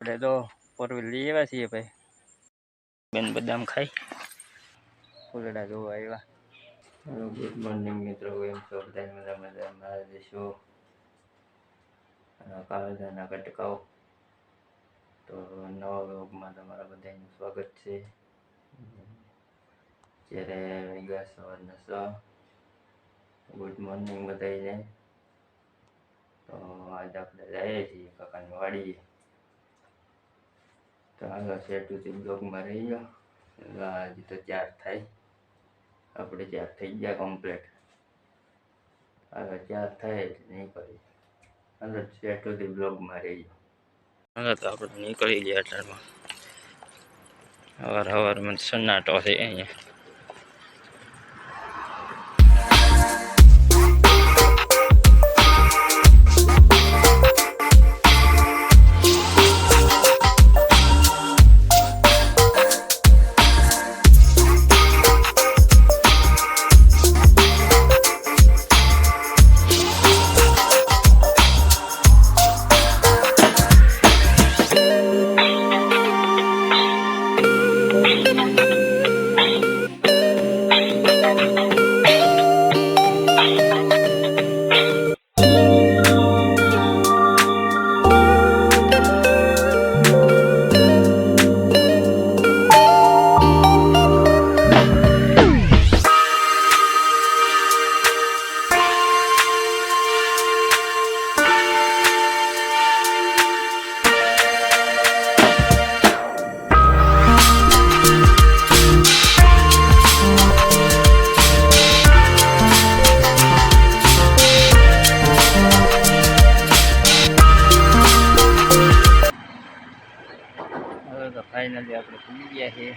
આપણે તો four wheel લઈ આવ્યા છીએ ભાઈ. બેન બદામ ખાઈ. ફૂલડા જોવા આવ્યા. ગુડ મોર્નિંગ મિત્રો. એમ છો? બધા મજા મજા મારા દેશો કાળજાના કટકાઓ. તો નવા વ્લોગમાં તમારા બધાનું સ્વાગત છે. જ્યારે વાગ્યા સવારના છ ગુડ મોર્નિંગ બધાને તો આજે આપણે જઈએ છીએ કાકાની વાડીએ. તો હાલો સેટુથી બ્લોગમાં રહી ગયો. હજી તો ચાર થાય. આપણે ચાર થઈ ગયા કમ્પ્લીટ હવે ચાર થાય એટલે નીકળી હાલો સેટુથી બ્લોગમાં રહી ગયો. હાલો, તો આપણે નીકળી ગયા અટારમાં. સવાર મને સન્નાટો છે અહીંયા. હવે તો ફાઇનલી આપણે પૂરી ગયા છીએ.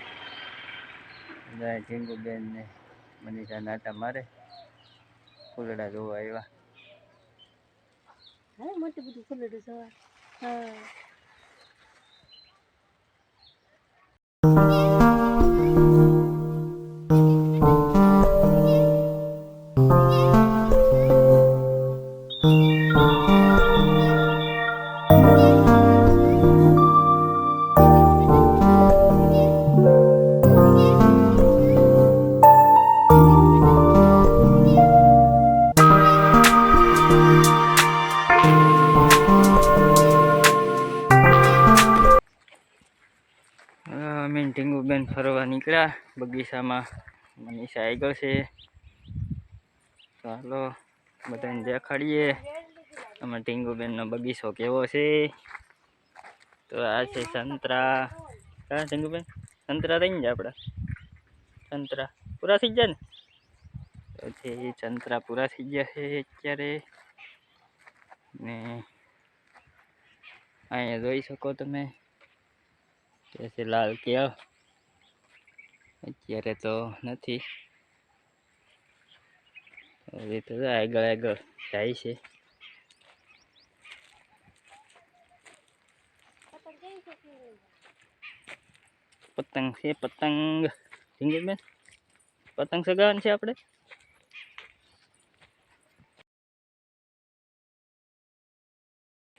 બધા ઢીંગુબેન ને મનીષા નાટા મારે ફૂલડા જોવા આવ્યા. હા, મોટું બધું ઢીંગુબેન ફરવા નીકળ્યા. બગીચામાં મનીષા આગળ છે. ચાલો, બધાને દેખાડીએ. અમે ઢીંગુબેનનો બગીચો કેવો છે. તો આ છે સંતરા. હા ઢીંગુબેન સંતરા થઈ ને આપણા. સંતરા પૂરા થઈ ગયા ને? પછી સંતરા પૂરા થઈ ગયા છે અત્યારે. ને અહીંયા જોઈ શકો તમે. કે છે લાલ કેળ અત્યારે તો નથી હવે તો જો આગળ આગળ જાય છે પતંગ છે પતંગ બેન પતંગ સગાવવાની છે આપણે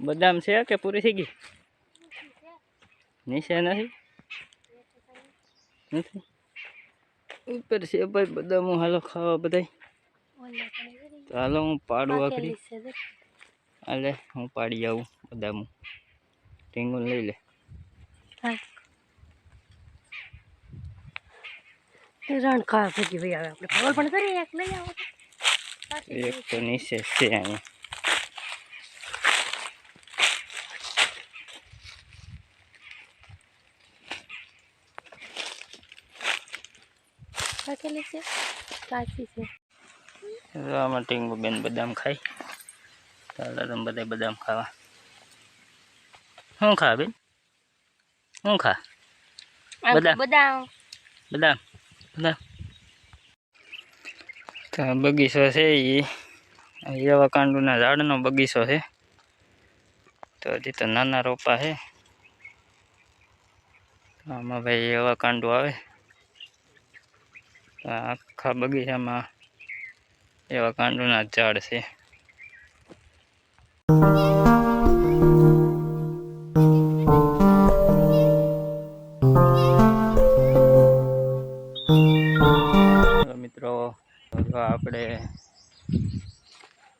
બદામ છે કે પૂરી થઈ ગઈ નીચે નથી? નથી? ઉપર છે ભાઈ બદામો હાલો ખાવા તો હાલો હું પાડું આખરી. હાલે હું પાડી આવું બદામું. ઢીંગું લઈ લે. હા. રણ ખાવા ભેગી ભાઈ આવે. આપણે પાવલ પણ કરીએ એક લઈ આવો. એક તો નીચે છે અહીંયા. પાકેલી છે કાચી છે આમાં ટીંગુ બેન બદામ ખાય. ચાલો બધા બદામ ખાવા. શું ખા બેન? શું ખા? બદામ. બદામ. બદામ. બદામ. તો બગીચો છે એ એવા કાંડુના ઝાડનો બગીચો છે. તો હજી તો નાના રોપા છે. આમાં ભાઈ એવા કાંડું આવે. આખા બગીચામાં એવા કાંડોના ઝાડ છે. મિત્રો આપણે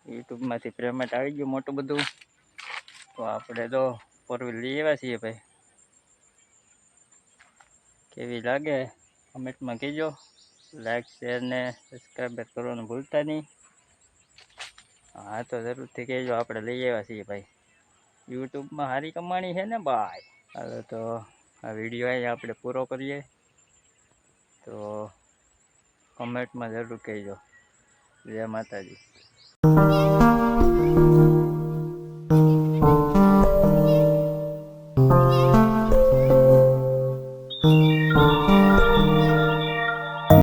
યુટ્યુબમાંથી પેમેન્ટ આવી ગયું મોટું બધું, તો આપણે તો ફોર વ્હીલ લઈ આવ્યા છીએ ભાઈ. કેવી લાગે? કમેન્ટમાં કહેજો. લાઈક શેર ને સબસ્ક્રાઈબ કરવાનું ભૂલતા નહીં. હા, તો જરૂરથી કહેજો, આપણે લઈ આવ્યા છીએ ભાઈ. યુટ્યુબમાં સારી કમાણી છે ને ભાઈ? હાલો તો આ વીડિયો અહીં આપણે પૂરો કરીએ. તો કમેન્ટમાં જરૂર કહેજો. જય માતાજી.